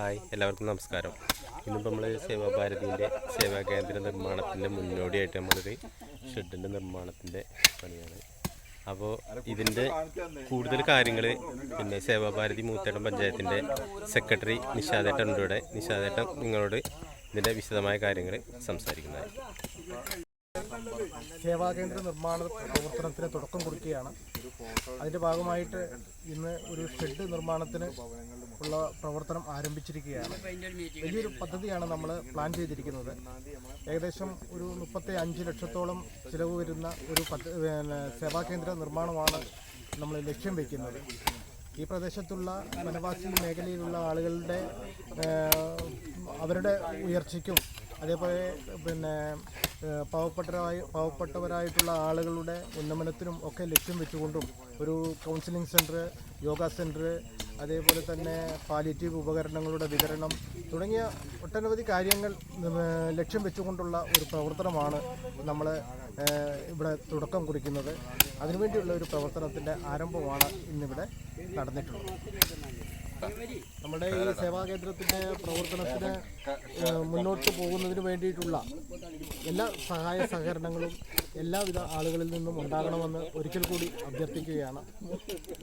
Hi എല്ലാവർക്കും നമസ്കാരം. ഇന്നിപ്പോൾ നമ്മൾ സേവാഭാരതിന്റെ സേവാ കേന്ദ്ര നിർമ്മാണത്തിന്റെ മുന്നോടിയായിട്ട് നമ്മളൊരു ഷെഡിന്റെ നിർമ്മാണത്തിന്റെ പണിയാണ്. അപ്പോൾ ഇതിന്റെ കൂടുതൽ കാര്യങ്ങൾ പിന്നെ സേവാഭാരതി മൂത്തേടം പഞ്ചായത്തിന്റെ സെക്രട്ടറി നിഷാദേട്ടൻ ഉണ്ടൂടെ നിഷാദേട്ടൻ നിങ്ങളോട് ഇതിന്റെ വിശദമായ കാര്യങ്ങൾ സംസാരിക്കുന്നതായിരിക്കും. സേവാകേന്ദ്ര നിർമ്മാണ പ്രവർത്തനത്തിന് തുടക്കം കുറിക്കുകയാണ്. അതിന്റെ ഭാഗമായിട്ട് ഇന്ന് ഒരു ഷെഡ് നിർമ്മാണത്തിന് ഉള്ള പ്രവർത്തനം ആരംഭിച്ചിരിക്കുകയാണ്. വലിയൊരു പദ്ധതിയാണ് നമ്മൾ പ്ലാൻ ചെയ്തിരിക്കുന്നത്. ഏകദേശം ഒരു മുപ്പത്തി അഞ്ച് ലക്ഷത്തോളം ചിലവ് വരുന്ന ഒരു സേവാകേന്ദ്ര നിർമ്മാണമാണ് നമ്മൾ ലക്ഷ്യം വയ്ക്കുന്നത് ഈ പ്രദേശത്തുള്ള വനവാസി മേഖലയിലുള്ള ആളുകളുടെ അവരുടെ ഉയർച്ചയ്ക്കും അതേപോലെ പിന്നെ പാവപ്പെട്ടവരായ പാവപ്പെട്ടവരായിട്ടുള്ള ആളുകളുടെ ഉന്നമനത്തിനും ഒക്കെ ലക്ഷ്യം വെച്ചുകൊണ്ടും ഒരു കൗൺസിലിംഗ് സെന്റർ യോഗ സെന്റർ അതേപോലെ തന്നെ പാലിറ്റീവ് ഉപകരണങ്ങളുടെ വിതരണം തുടങ്ങിയ ഒട്ടനവധി കാര്യങ്ങൾ ലക്ഷ്യം വെച്ചുകൊണ്ടുള്ള ഒരു പ്രവർത്തനമാണ് നമ്മൾ ഇവിടെ തുടക്കം കുറിക്കുന്നത്. അതിനുവേണ്ടിയുള്ള ഒരു പ്രവർത്തനത്തിന്റെ ആരംഭമാണ് ഇന്നിവിടെ നടന്നിട്ടുള്ളത്. നമ്മുടെ ഈ സേവാ കേന്ദ്രത്തിന്റെ പ്രവർത്തനത്തിന് മുന്നോട്ട് പോകുന്നതിന് വേണ്ടിയിട്ടുള്ള എല്ലാ സഹായ സഹകരണങ്ങളും എല്ലാവിധ ആളുകളിൽ നിന്നും ഉണ്ടാകണമെന്ന് ഒരിക്കൽ കൂടി അഭ്യർത്ഥിക്കുകയാണ്.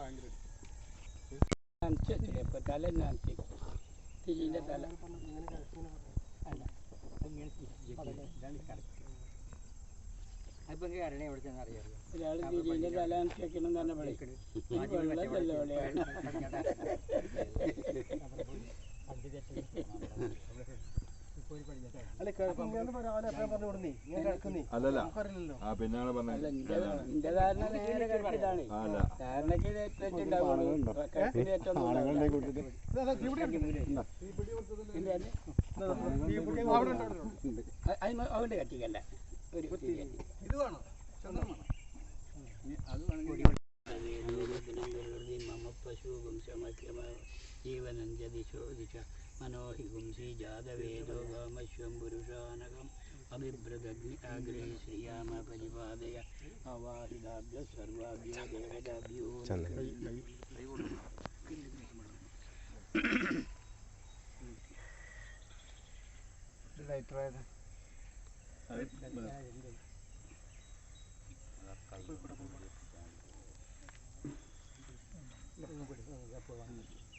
നന്ദി നനച്ചിട്ടില്ല തല നനച്ച് തിരിന്റെ തല അല്ല അപ്പൊ കാരണം എവിടെ ചെന്ന് അറിയാം ഒരാൾ തിരിന്റെ തല നനച്ച് വെക്കണം തന്നെ പഠിക്കണം വെള്ളം ചെല്ലോടെയാണ് അല്ലല്ല. ആ പിന്നാണ് പറഞ്ഞത് അതുകൊണ്ട് കത്തിക്കല്ല ഒരു मनोहिगुंसि जातवेदो गामश्वं पुरुषानकम्। अभिभ्रदग्नि आग्रे श्रियामपरिपादय अवाहिदाभ्यः सर्वाभ्यो देवताभ्यो Thank you.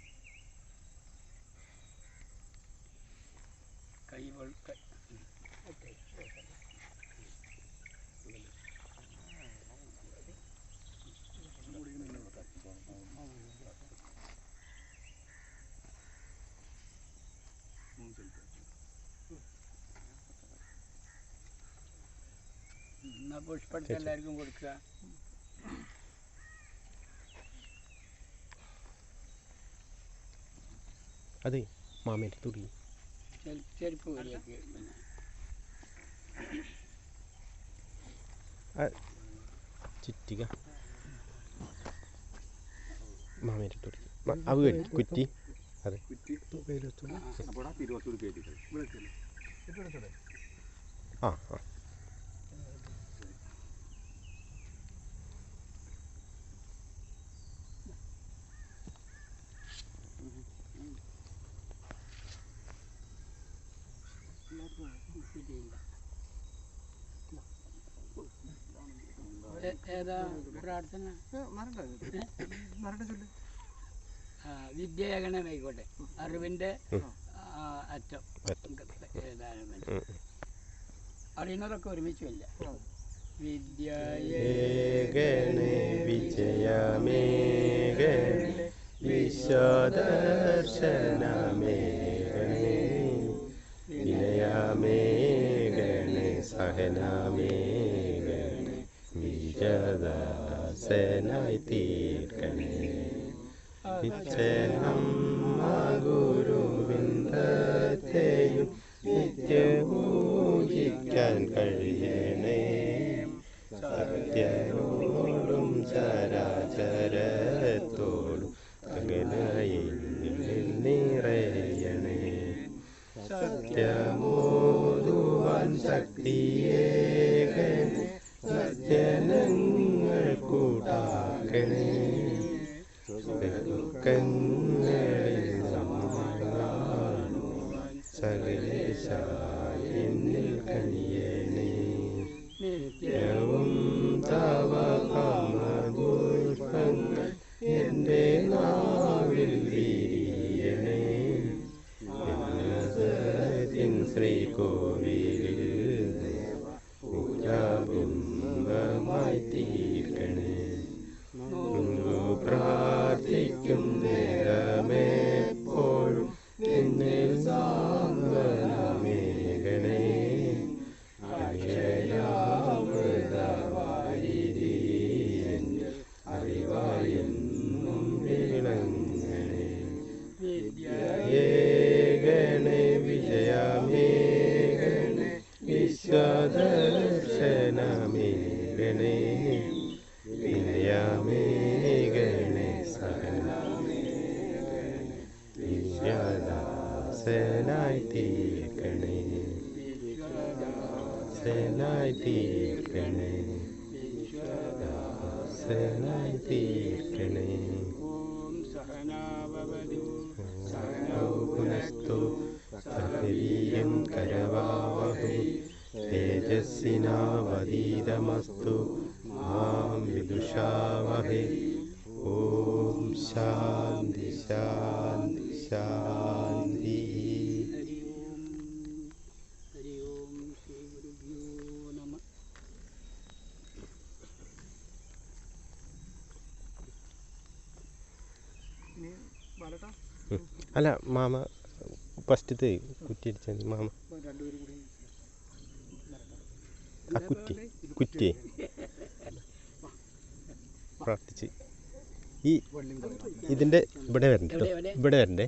എന്നാ പുഷ്പടുത്ത് എല്ലാവർക്കും കൊടുക്കുക. അതെ മാമേന്റെ തുടി ചെരുപ്പ് ചുറ്റിക. മാമേന്റെ തുടി അവ കഴിഞ്ഞു കുറ്റി. അതെ. ആ ആ. പ്രാർത്ഥന. അറിവിന്റെ അറ്റം. അറിയുന്നതൊക്കെ ഒരുമിച്ചില്ല ഏകണേ വിജയമേകണേ വിശ്വദർശനമേകണേ വിനയമേകണേ സഹനമേകണേ ඉස්සේනයි තීර්කනේ ඉස්සේනම් सगले सवा senaitiikene senaitiikene senaitiikene सहनौ पुनस्तु सहवीर्यं करवावहै। तेजस्विनावदीतमस्तु माँ विदुषावहै। ॐ शान्ति शान्ति। ശാന്തി. അല്ല മാമ ഫസ്റ്റത്തെ കുറ്റി മാമ. ആ കുറ്റി കുറ്റി പ്രാർത്ഥിച്ച്. ഈ ഇതിന്റെ ഇവിടെ വരണ്ടേ ഇവിടെ വരണ്ടേ?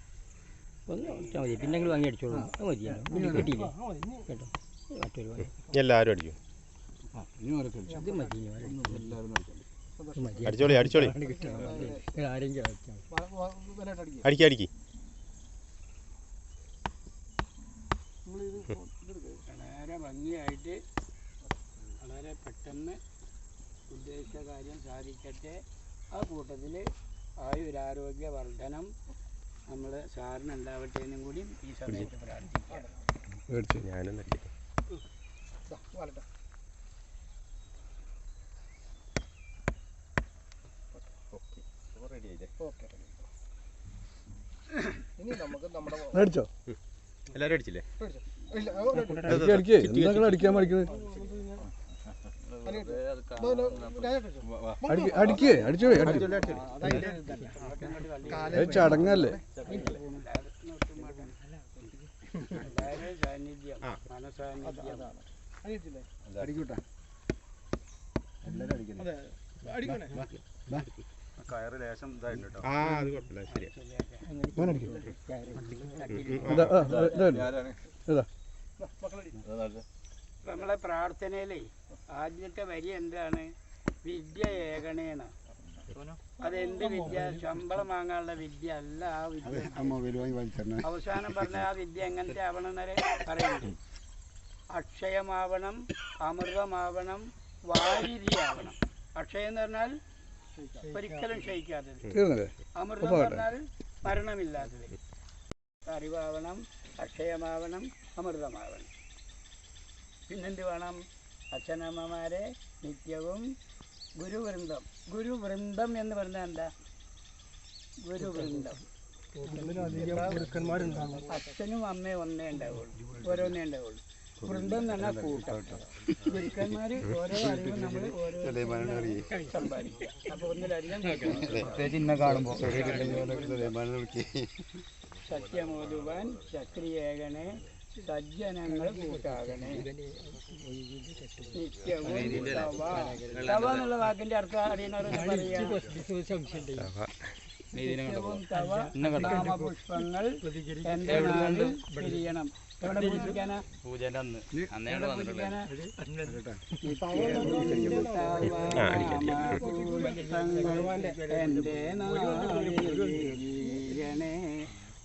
ഒന്ന് കൊടുത്താൽ മതി. പിന്നെ വാങ്ങി അടിച്ചോളൂ. അത് മതിയല്ലോ ഇത് കിട്ടിയില്ലേ? കേട്ടോ. മറ്റൊരു വാങ്ങി. എല്ലാവരും അടിക്കും. ഇത് മതി അടിച്ചോളി അടിച്ചോളി. ആരെങ്കിലും അടിക്കി. വളരെ ഭംഗിയായിട്ട് വളരെ പെട്ടെന്ന് ഉദ്ദേശിച്ച കാര്യം സാധിക്കട്ടെ. ആ കൂട്ടത്തിൽ ആയുരാരോഗ്യ വർധനം നമ്മൾ സാറിന് ഉണ്ടാവട്ടെ എന്നും കൂടി ഈ സമയത്ത് പ്രാർത്ഥിക്കാം. ഞാനും നല്ലത് വാലട്ടെ ഓക്കെ ഇനി നമുക്ക് നമ്മുടെ അടിച്ചോ എല്ലാവരും അടിച്ചില്ലേ അടിക്കാൻ ഇല്ല അടിക്ക് അടിച്ചു ചടങ്ങല്ലേ? അടിക്കൂട്ടാ. അതെ അടിക്കണേ. കയറ് ലേശം ഇതായിട്ട് നമ്മളെ പ്രാർത്ഥനയിലെ ആദ്യത്തെ വരി എന്താണ്? വിദ്യ ഏകണേന അതെന്ത് വിദ്യ? ശമ്പളം വാങ്ങാനുള്ള വിദ്യ അല്ല ആ വിദ്യ. അവസാനം പറഞ്ഞ ആ വിദ്യ എങ്ങനത്തെ ആവണം എന്നവരെ പറയുന്നു അക്ഷയമാവണം അമൃതമാവണം വാരിധിയാവണം അക്ഷയം എന്ന് പറഞ്ഞാൽ ഒരിക്കലും ക്ഷയിക്കാത്തത്. അമൃതം എന്ന് പറഞ്ഞാൽ മരണമില്ലാത്തത്. അറിവാവണം അക്ഷയമാവണം അമൃതമാവണം. പിന്നെന്ത് വേണം? അച്ഛനമ്മമാരെ നിത്യവും ഗുരുവൃന്ദം. ഗുരുവൃന്ദം എന്ന് പറഞ്ഞാൽ എന്താ? ഗുരുവൃന്ദം. അച്ഛനും അമ്മയും ഒന്നേ ഉണ്ടാവുള്ളൂ. ഓരോന്നേ ഉണ്ടാവുള്ളൂ. വൃന്ദം എന്ന് പറഞ്ഞാൽ കൂട്ടം. ഗുരുക്കന്മാർ ഓരോ അറിവും നമ്മൾ ഓരോ സമ്പാദിക്കുക അപ്പൊ ഒന്നിലധികം സത്യമോതുവാൻ ശക്തിയേകണേ സജ്ജനങ്ങൾ കൂട്ടാകണേ നിത്യവും തവ തവ എന്നുള്ള വാക്കിന്റെ അർത്ഥം തവ നിത്യവും തവ നാമപുഷ്പങ്ങൾ എന്റെ എവിടെ പൂജിക്കാനാ പൂജന്റെ അന്ന് അന്നേ നാളിലേ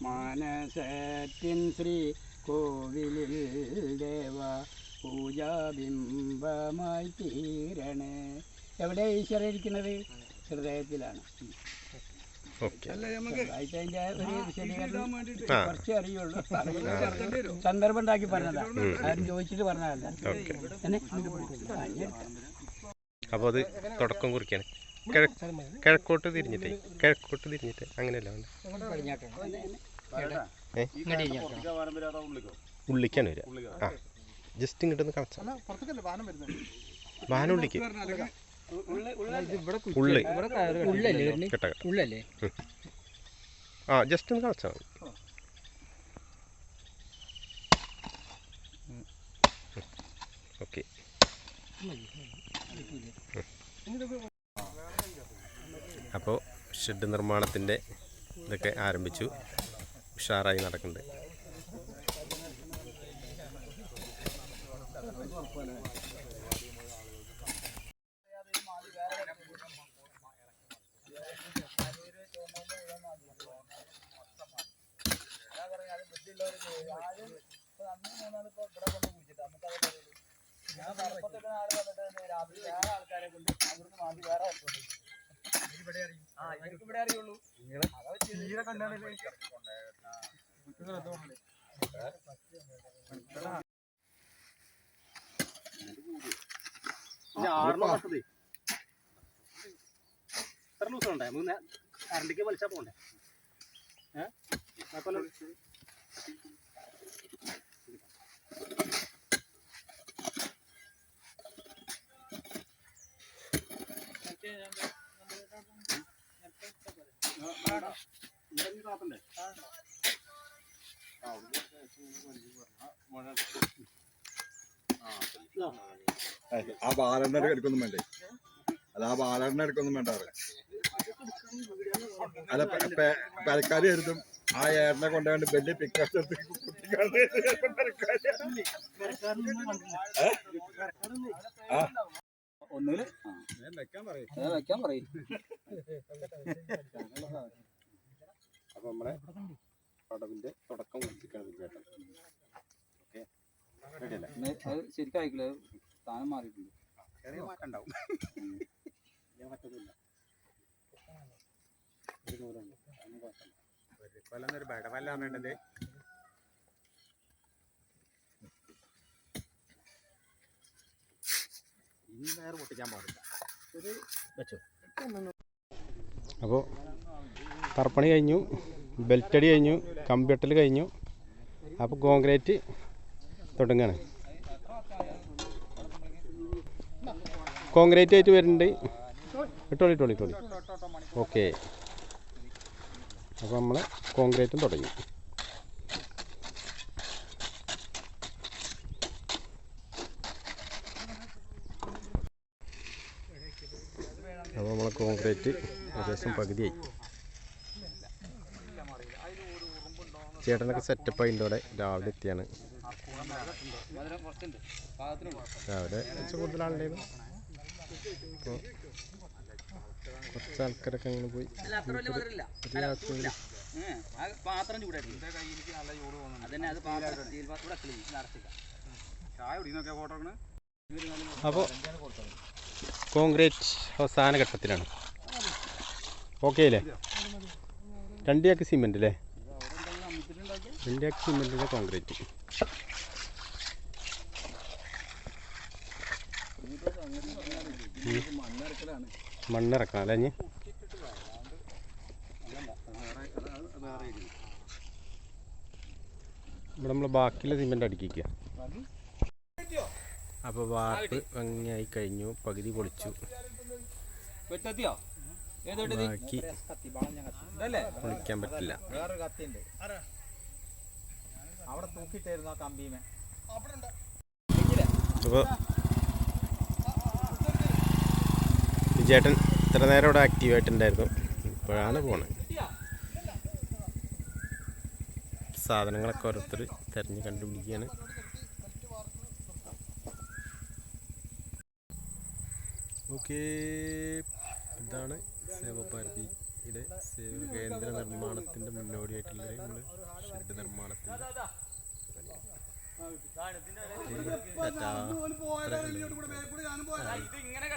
മാനസത്തിൻ ശ്രീ കോവിലിൽ ദേവ പൂജാബിംബമായി തീരണേ. എവിടെ ഈശ്വരൻ ഇരിക്കുന്നത്? ഹൃദയത്തിലാണ്. കുറച്ച് അറിയുള്ളൂ. സന്ദർഭം ഉണ്ടാക്കി പറഞ്ഞതാ. ആരും ചോദിച്ചിട്ട് പറഞ്ഞതല്ല. അപ്പോൾ അത് തുടക്കം കുറിക്കാണ്. കിഴ- കിഴക്കോട്ട് തിരിഞ്ഞിട്ടേ. കിഴക്കോട്ട് തിരിഞ്ഞിട്ട്. അങ്ങനെയല്ല ഉള്ളിക്കാണ് വരിക. ആ. ജസ്റ്റ് ഇങ്ങോട്ടൊന്ന് കളച്ച എന്നാ ഉള്ളിക്ക്. ഉള്ളി കേട്ട കേട്ട ആ ജസ്റ്റ് ഒന്ന് കളച്ചാൽ മതി. ഓക്കെ. അപ്പോൾ ഷെഡ് നിർമ്മാണത്തിന്റെ ഇതൊക്കെ ആരംഭിച്ചു. ഉഷാറായി നടക്കുന്നുണ്ട്. എത്ര ദിവസം ഉണ്ടായി നമുക്ക് കറണ്ടിക്ക് വലിച്ചാ പോണ്ടേ ഏഹ് ആ ബാലണ്ണ എടുക്കൊന്നും വേണ്ടേ? അല്ല ആ ബാലണ്ണ എടുക്കൊന്നും വേണ്ട അല്ല പരക്കാരി എഴുതും ആ ഏട്ടനെ കൊണ്ടുപോയി വലിയ പിക്കാസ് ഒന്നുകിൽ? വെക്കാൻ പറയും അപ്പോൾ നമ്മളെ പടവിന്റെ തുടക്കം കുറിച്ചിട്ടാണ് ചേട്ടൻ ഓക്കെ റെഡിയല്ലേ ഇന്ന് അത് ശരിക്കും അയക്കില്ല. സ്ഥാനം മാറിയിട്ടുണ്ട്. ചെറിയ മാറ്റം ഉണ്ടാവും കൊല്ലം ഒരു ബടവല്ല വേണ്ടത് ഇനി വേറെ പൊട്ടിക്കാൻ പാടില്ല. അപ്പോൾ തറപ്പണി കഴിഞ്ഞു ബെൽറ്റടി കഴിഞ്ഞു കമ്പ്യൂട്ടർ കഴിഞ്ഞു. അപ്പോൾ കോൺക്രീറ്റ് തുടങ്ങുകയാണ്. കോൺക്രീറ്റ് ആയിട്ട് വരുന്നുണ്ട്. ഇട്ടോളി ഇട്ടോളി ഇട്ടോളി. ഓക്കെ. അപ്പോൾ നമ്മൾ കോൺക്രീറ്റും തുടങ്ങി. അപ്പോൾ നമ്മൾ കോൺക്രീറ്റ് ഏകദേശം പകുതിയായി. ചേട്ടനൊക്കെ സെറ്റപ്പ് ആയിട്ട് ഇവിടെ രാവിലെ എത്തിയാണ്. രാവിലെ കുറച്ച് കൂടുതലാളുണ്ടായിരുന്നു അപ്പോൾ കുറച്ച് ആൾക്കാരൊക്കെ അങ്ങനെ പോയി. പാത്രം ചൂടായിട്ട് അതന്നെ അത് പാത്രം സ്റ്റീൽ പാത്രം ഇവിടെ ക്ലീൻ നടത്തില്ല ചായ കുടിക്കുന്നൊക്കെ ഫോട്ടോ എടുക്കണേ? അപ്പോൾ കോൺക്രീറ്റ് അവസാന ഘട്ടത്തിലാണ്. ഓക്കെ അല്ലേ? രണ്ടിയാക്ക് സിമെന്റ് അല്ലേ? രണ്ടിയാക്ക് സിമെന്റിന്റെ കോൺക്രീറ്റ് മണ്ണിറക്കണം അല്ലേ ഇനി? ഇവിടെ നമ്മൾ ബാക്കിയുള്ള സിമെന്റ് അടിക്കുക അപ്പോൾ വാർപ്പ് ഭംഗിയായി കഴിഞ്ഞു പകുതി പൊളിച്ചു. ബാക്കി പൊളിക്കാൻ പറ്റില്ല. അപ്പൊ കത്തിയുണ്ട്. അവിടെ തൂക്കിട്ടായിരുന്നു ആ കമ്പിമേ. അപ്പോൾ വിജയേട്ടൻ ഇത്ര നേരം ഇവിടെ ആക്റ്റീവായിട്ടുണ്ടായിരുന്നു ഇപ്പോഴാണ് പോണത് സാധനങ്ങളൊക്കെ ഓരോരുത്തർ തിരഞ്ഞ് കണ്ടുപിടിക്കുകയാണ് ഓക്കെ ഇതാണ് സേവഭാരതിയുടെ സേവ കേന്ദ്ര നിർമ്മാണത്തിന്റെ മുന്നോടിയായിട്ടുള്ള നമ്മൾ ഷെഡ്. ഇത്രയേ ഉള്ളൂ.